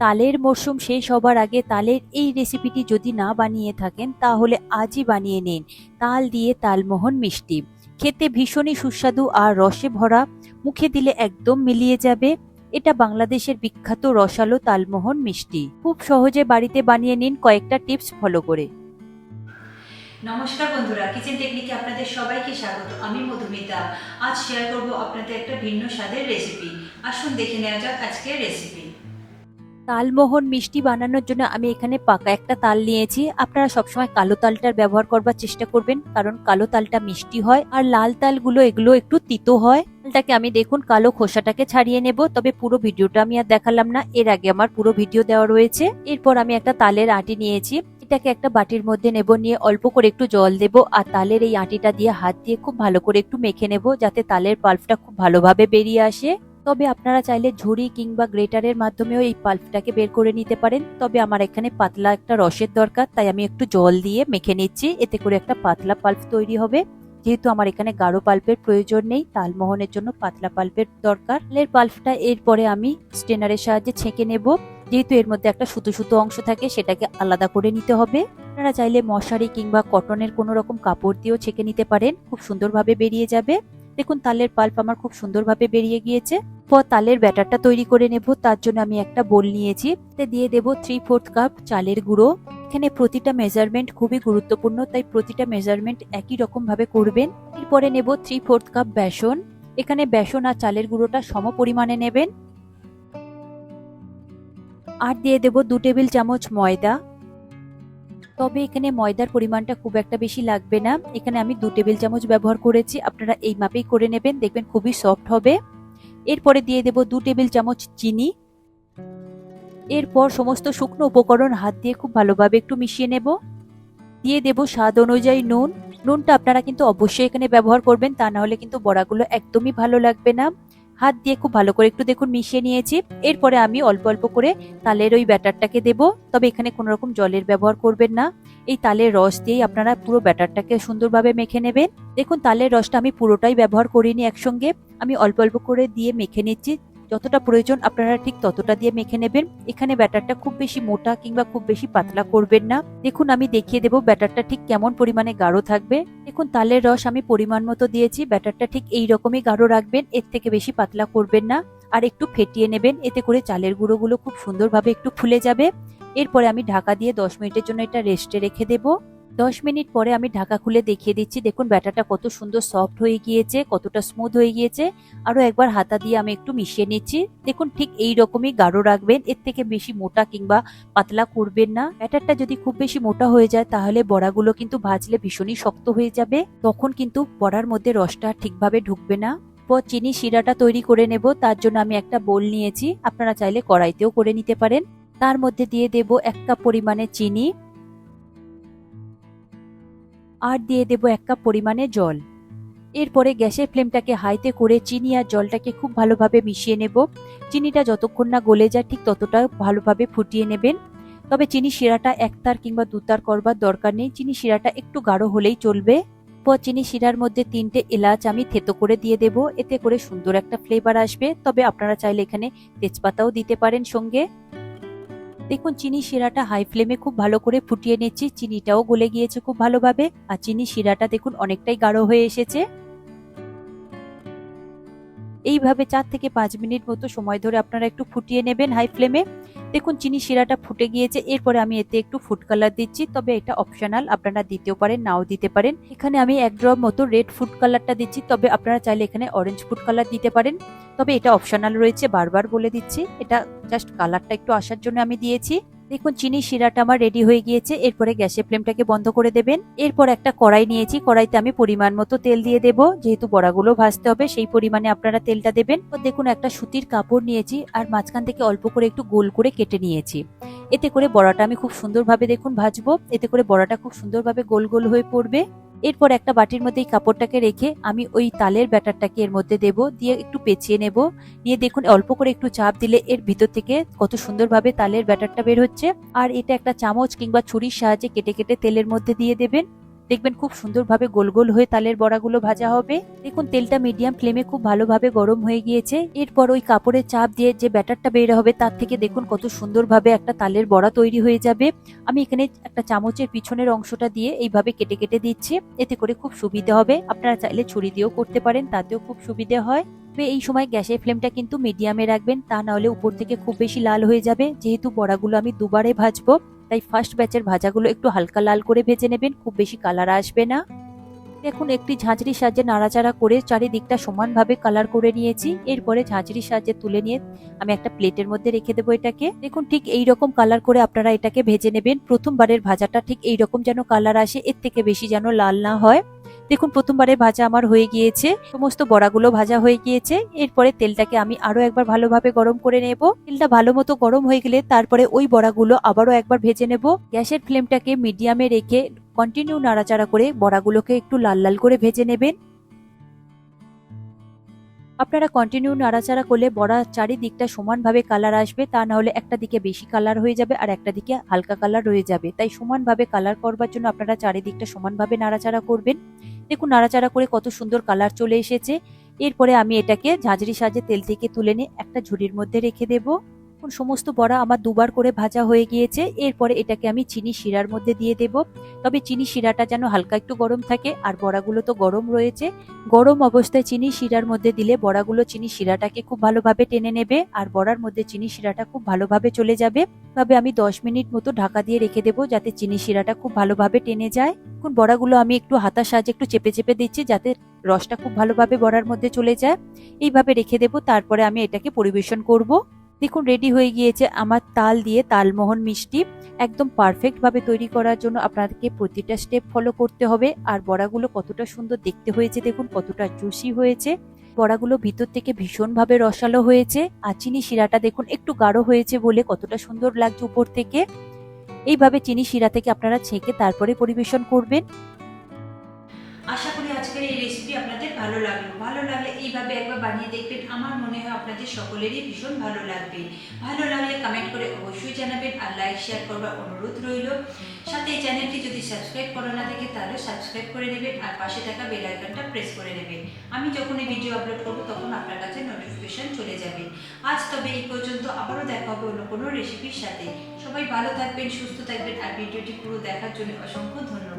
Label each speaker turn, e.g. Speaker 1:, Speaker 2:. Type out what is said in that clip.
Speaker 1: তালের মরশুম শেষ হবার আগে তালের এই রেসিপিটি যদি না বানিয়ে থাকেন, তাহলে আজই বানিয়ে নিন তাল দিয়ে তালমোহন মিষ্টি। খেতে ভীষণই সুস্বাদু আর রসে ভরা, মুখে দিলে একদম মিলিয়ে যাবে। এটা বাংলাদেশের বিখ্যাত রসালো তালমোহন মিষ্টি। খুব সহজে বাড়িতে বানিয়ে নিন কয়েকটা টিপস ফলো করে।
Speaker 2: নমস্কার বন্ধুরা কিচেন টেকনিকে আপনাদের সবাইকে স্বাগত। আমি মধুমিতা। আজ শেয়ার করব আপনাদের একটা ভিন্ন স্বাদের রেসিপি আসুন দেখে নেওয়া যাক আজকের রেসিপি
Speaker 1: তালমোহন মিষ্টি বানানোর জন্য আমি এখানে পাকা একটা তাল নিয়েছি। আপনারা সবসময় কালো তালটার ব্যবহার করবার চেষ্টা করবেন, কারণ কালো তালটা মিষ্টি হয় আর লাল তালগুলো, এগুলো একটু তিতো হয়। তালটাকে আমি দেখুন কালো খোসাটাকে ছাড়িয়ে নেব, তবে পুরো ভিডিওটা আমি আর দেখালাম না, এর আগে আমার পুরো ভিডিও দেওয়া রয়েছে। এরপর আমি একটা তালের আটি নিয়েছি, এটাকে একটা বাটির মধ্যে নেব, নিয়ে অল্প করে একটু জল দেব আর তালের এই আটিটা দিয়ে হাত দিয়ে খুব ভালো করে একটু মেখে নেব, যাতে তালের পাল্পটা খুব ভালোভাবে বেরিয়ে আসে। তবে আপনারা চাইলে ঝুড়ি কিংবা গ্রেটারের মাধ্যমেও এই পাল্পটাকে বের করে নিতে পারেন। তবে আমার এখানে পাতলা একটা রসের দরকার, তাই আমি একটু জল দিয়ে মেখে নিচ্ছি। এতে করে একটা পাতলা পাল্প তৈরি হবে। যেহেতু আমার এখানে গাঢ় পাল্পের প্রয়োজন নেই, তালমোহনের জন্য পাতলা পাল্পের দরকার। এর পাল্পটা এরপরে আমি স্টেনারের সাহায্যে ছেঁকে নেব। যেহেতু এর মধ্যে একটা সুতো সুতো অংশ থাকে, সেটাকে আলাদা করে নিতে হবে। আপনারা চাইলে মশারি কিংবা কটনের কোনো রকম কাপড় দিয়েও ছেঁকে নিতে পারেন। খুব সুন্দরভাবে বেরিয়ে যাবে। দেখুন, তালের পাল্প আমার খুব সুন্দরভাবে বেরিয়ে গিয়েছে। পর তালের ব্যাটারটা তৈরি করে নেব, তার জন্য আমি একটা বোল নিয়েছি। দিয়ে দেব থ্রি ফোর্থ কাপ চালের গুঁড়ো। এখানে প্রতিটা মেজারমেন্ট খুবই গুরুত্বপূর্ণ, তাই প্রতিটা মেজারমেন্ট একই রকম ভাবে করবেন। এরপরে নেব থ্রি ফোর্থ কাপ বেসন। এখানে বেসন আর চালের গুঁড়োটা সম পরিমাণে নেবেন। আর দিয়ে দেব দু টেবিল চামচ ময়দা। তবে এখানে ময়দার পরিমাণটা খুব একটা বেশি লাগবে না। এখানে আমি দু টেবিল চামচ ব্যবহার করেছি। আপনারা এই মাপেই করে নেবেন, দেখবেন খুবই সফট হবে। এরপরে দিয়ে দেব দু টেবিল চামচ চিনি। এরপর সমস্ত শুকনো উপকরণ হাত দিয়ে খুব ভালোভাবে একটু মিশিয়ে নেব। দিয়ে দেব স্বাদ অনুযায়ী নুন। নুনটা আপনারা কিন্তু অবশ্যই এখানে ব্যবহার করবেন, তা না হলে কিন্তু বড়াগুলো একদমই ভালো লাগবে না। হাত দিয়ে খুব ভালো করে একটু দেখুন মিশিয়ে নিয়েছি। এরপরে আমি অল্প অল্প করে তালের ওই ব্যাটারটাকে দেব। তবে এখানে কোনো রকম জলের ব্যবহার করবেন না। এই তালের রস দিয়েই আপনারা পুরো ব্যাটারটাকে সুন্দরভাবে মেখে নেবেন। দেখুন, তালের রসটা আমি পুরোটাই ব্যবহার করিনি একসঙ্গে। আমি অল্প অল্প করে দিয়ে মেখে নিচ্ছি। যতটা প্রয়োজন আপনারা ঠিক ততটা দিয়ে মেখে নেবেন। এখানে ব্যাটারটা খুব বেশি মোটা কিংবা খুব বেশি পাতলা করবেন না। দেখুন, আমি দেখিয়ে দেবো ব্যাটারটা ঠিক কেমন পরিমাণে গাঢ় থাকবে। দেখুন, তালের রস আমি পরিমাণ মতো দিয়েছি। ব্যাটারটা ঠিক এই রকমই গাঢ় রাখবেন, এর থেকে বেশি পাতলা করবেন না। আর একটু ফেটিয়ে নেবেন, এতে করে চালের গুঁড়োগুলো খুব সুন্দরভাবে একটু ফুলে যাবে। এরপরে আমি ঢাকা দিয়ে দশ মিনিটের জন্য এটা রেস্টে রেখে দেবো। দশ মিনিট পরে আমি ঢাকা খুলে দেখিয়ে দিচ্ছি, দেখুন ব্যাটারটা কত সুন্দর সফট হয়ে গিয়েছে, কতটা স্মুথ হয়ে গিয়েছে। আরও একবার হাতা দিয়ে আমি একটু মিশিয়ে নিচ্ছি। দেখুন ঠিক এই রকমই গাঢ় রাখবেন, এর থেকে বেশি মোটা কিংবা পাতলা করবেন না। ব্যাটারটা যদি খুব বেশি মোটা হয়ে যায়, তাহলে বড়াগুলো কিন্তু ভাজলে ভীষণই শক্ত হয়ে যাবে। তখন কিন্তু বড়ার মধ্যে রসটা ঠিকভাবে ঢুকবে না। পর চিনি শিরাটা তৈরি করে নেব, তার জন্য আমি একটা বোল নিয়েছি। আপনারা চাইলে কড়াইতেও করে নিতে পারেন। তার মধ্যে দিয়ে দেব এক কাপ পরিমাণে চিনি। আর দিয়ে দেব এক কাপ পরিমাণে জল। এরপরে গ্যাসের ফ্লেমটাকে হাইতে করে চিনি আর জলটাকে খুব ভালোভাবে মিশিয়ে নেব। চিনিটা যতক্ষণ না গলে যায় ঠিক ততটা ভালোভাবে ফুটিয়ে নেবেন। তবে চিনি শিরাটা একতার কিংবা দু দুতার করবার দরকার নেই। চিনি শিরাটা একটু গাঢ় হলেই চলবে। পর চিনি শিরার মধ্যে তিনটে এলাচ আমি থেতো করে দিয়ে দেব। এতে করে সুন্দর একটা ফ্লেভার আসবে। তবে আপনারা চাইলে এখানে তেজপাতাও দিতে পারেন সঙ্গে। দেখুন, চিনি শিরাটা হাই ফ্লেমে খুব ভালো করে ফুটিয়ে নিচ্ছি। চিনিটাও গলে গিয়েছে খুব ভালোভাবে। আর চিনি শিরাটা দেখুন, অনেকটাই গাঢ় হয়ে এসেছে। এইভাবে চার থেকে পাঁচ মিনিট মতো সময় ধরে আপনারা একটু ফুটিয়ে নেবেন হাই ফ্লেমে। দেখুন, চিনি শিরাটা ফুটে গিয়েছে। এরপরে আমি এতে একটু ফুড কালার দিচ্ছি। তবে এটা অপশনাল, আপনারা দিতেও পারেন, নাও দিতে পারেন। এখানে আমি এক ড্রপ মতো রেড ফুড কালারটা দিচ্ছি। তবে আপনারা চাইলে এখানে অরেঞ্জ ফুড কালার দিতে পারেন। তবে এটা অপশনাল রয়েছে, বারবার বলে দিচ্ছি। এটা জাস্ট কালারটা একটু আসার জন্য আমি দিয়েছি। দেখুন, চিনি শিরাটা আমার রেডি হয়ে গিয়েছে। এরপরে গ্যাসের ফ্লেমটাকে বন্ধ করে দেবেন। এরপর একটা কড়াই নিয়েছি। কড়াইতে আমি পরিমাণ মতো তেল দিয়ে দেবো। যেহেতু বড়াগুলো ভাজতে হবে, সেই পরিমাণে আপনারা তেলটা দেবেন। দেখুন, একটা সুতির কাপড় নিয়েছি আর মাঝখান থেকে অল্প করে একটু গোল করে কেটে নিয়েছি। এতে করে বড়াটা আমি খুব সুন্দরভাবে দেখুন, ভাজবো। এতে করে বড়াটা খুব সুন্দরভাবে গোল গোল হয়ে পড়বে। এরপর একটা বাটির মধ্যে এই কাপড়টাকে রেখে আমি ওই তালের ব্যাটারটাকে এর মধ্যে দেব, দিয়ে একটু পেঁচিয়ে নেব। নিয়ে দেখুন, অল্প করে একটু চাপ দিলে এর ভিতর থেকে কত সুন্দরভাবে তালের ব্যাটারটা বের হচ্ছে। আর এটা একটা চামচ কিংবা ছুরির সাহায্যে কেটে কেটে তেলের মধ্যে দিয়ে দেবেন। দেখবেন খুব সুন্দরভাবে গোল গোল হয়ে তালের বড়াগুলো ভাজা হবে। দেখুন, তেলটা মিডিয়াম ফ্লেমে খুব ভালোভাবে গরম হয়ে গিয়েছে। এরপর ওই কাপড়ের চাপ দিয়ে যে ব্যাটারটা বের হবে, তার থেকে দেখুন কত সুন্দরভাবে একটা তালের বড়া তৈরি হয়ে যাবে। আমি এখানে একটা চামচের পিছনের অংশটা দিয়ে এইভাবে কেটে কেটে দিচ্ছি। এতে করে খুব সুবিধে হবে। আপনারা চাইলে ছুরি দিয়েও করতে পারেন, তাতেও খুব সুবিধে হয়। এই সময় গ্যাসের ফ্লেমটা কিন্তু মিডিয়ামে রাখবেন, তা না হলে উপর থেকে খুব বেশি লাল হয়ে যাবে। যেহেতু বড়াগুলো আমি দুবারে ভাজবো তাই ফার্স্ট ব্যাচের ভাজাগুলো একটু হালকা লাল করে ভেজে নেবেন, খুব বেশি কালার আসবে না। দেখুন, একটি ঝাঁঝরির সাহায্যে নাড়াচাড়া করে চারিদিকটা সমানভাবে কালার করে নিয়েছি। এরপরে ঝাঁঝরির সাহায্যে তুলে নিয়ে আমি একটা প্লেটের মধ্যে রেখে দেবো এটাকে। দেখুন, ঠিক এই রকম কালার করে আপনারা এটাকে ভেজে নেবেন। প্রথমবারের ভাজাটা ঠিক এই রকম যেন কালার আসে, এর থেকে বেশি যেন লাল না হয়। দেখুন প্রথমবারের ভাজা আমার হয়ে গিয়েছে, সমস্ত বড়াগুলো ভাজা হয়ে গিয়েছে, এরপরে তেলটাকে আমি আরও একবার ভালোভাবে গরম করে নেব। তেলটা ভালো মতো গরম হয়ে গেলে তারপরে ওই বড়াগুলো আবারও একবার ভেজে নেব। গ্যাসের ফ্লেমটাকে মিডিয়ামে রেখে কন্টিনিউ নাড়াচাড়া করে বড়াগুলোকে একটু লাল লাল করে ভেজে নেবেন। আপনারা কন্টিনিউ নাড়াচাড়া করলে বড়া চারিদিকটা সমানভাবে কালার আসবে, তা না হলে একটা দিকে বেশি কালার হয়ে যাবে আর একটা দিকে হালকা কালার রয়ে যাবে। তাই সমানভাবে কালার করবার জন্য আপনারা চারিদিকটা সমানভাবে নাড়াচাড়া করবেন। দেখুন নাড়াচাড়া করে কত সুন্দর কালার চলে এসেছে। এরপরে আমি এটাকে ঝাঁঝরি সাজে তেল থেকে তুলে নিয়ে একটা ঝুড়ির মধ্যে রেখে দেব। এখন সমস্ত বড়া আমার দুবার করে ভাজা হয়ে গিয়েছে, এরপরে এটাকে আমি চিনি শিরার মধ্যে দিয়ে দেব। তবে চিনি শিরাটা যেন হালকা একটু গরম থাকে, আর বড়াগুলো তো গরম রয়েছে। গরম অবস্থায় চিনি শিরার মধ্যে দিলে বড়াগুলো চিনি শিরাটাকে খুব ভালোভাবে টেনে নেবে, আর বড়ার মধ্যে চিনি শিরাটা খুব ভালোভাবে চলে যাবে। তবে আমি দশ মিনিট মতো ঢাকা দিয়ে রেখে দেবো যাতে চিনি শিরাটা খুব ভালোভাবে টেনে যায়। এখন বড়াগুলো আমি একটু হাতার সাহায্যে একটু চেপে চেপে দিচ্ছি যাতে রসটা খুব ভালোভাবে বড়ার মধ্যে চলে যায়। এইভাবে রেখে দেবো, তারপরে আমি এটাকে পরিবেশন করব। দেখুন রেডি হয়ে গিয়েছে আমার তাল দিয়ে তালমোহন মিষ্টি। একদম পারফেক্ট ভাবে তৈরি করার জন্য আপনাদেরকে প্রতিটা স্টেপ ফলো করতে হবে। আর বড়াগুলো কতটা সুন্দর দেখতে হয়েছে, দেখুন, কতটা জুসি হয়েছে। বড়াগুলো ভিতর থেকে ভীষণভাবে রসালো হয়েছে। আর চিনি শিরাটা দেখুন, একটু গাঢ় হয়েছে বলে কতটা সুন্দর লাগছে উপর থেকে। এইভাবে চিনি শিরা থেকে আপনারা ছেঁকে তারপরে পরিবেশন করবেন।
Speaker 2: আশা করি আজকের এই রেসিপি আপনাদের ভালো লাগল। ভালো লাগলে এইভাবে একবার বানিয়ে দেখবেন। আমার মনে হয় আপনাদের সকলেরই ভীষণ ভালো লাগবে। ভালো লাগলে কমেন্ট করে অবশ্যই জানাবেন আর লাইক শেয়ার করবার অনুরোধ রইল। সাথে এই চ্যানেলটি যদি সাবস্ক্রাইব করা না থাকে তাহলে সাবস্ক্রাইব করে নেবেন আর পাশে থাকা বেল আইকনটা প্রেস করে নেবেন। আমি যখন এই ভিডিও আপলোড করব, তখন আপনার কাছে নোটিফিকেশন চলে যাবে। আজ তবে এই পর্যন্ত। আবারও দেখা হবে অন্য কোনো রেসিপির সাথে। সবাই ভালো থাকবেন, সুস্থ থাকবেন আর ভিডিওটি পুরো দেখার জন্য অসংখ্য ধন্যবাদ।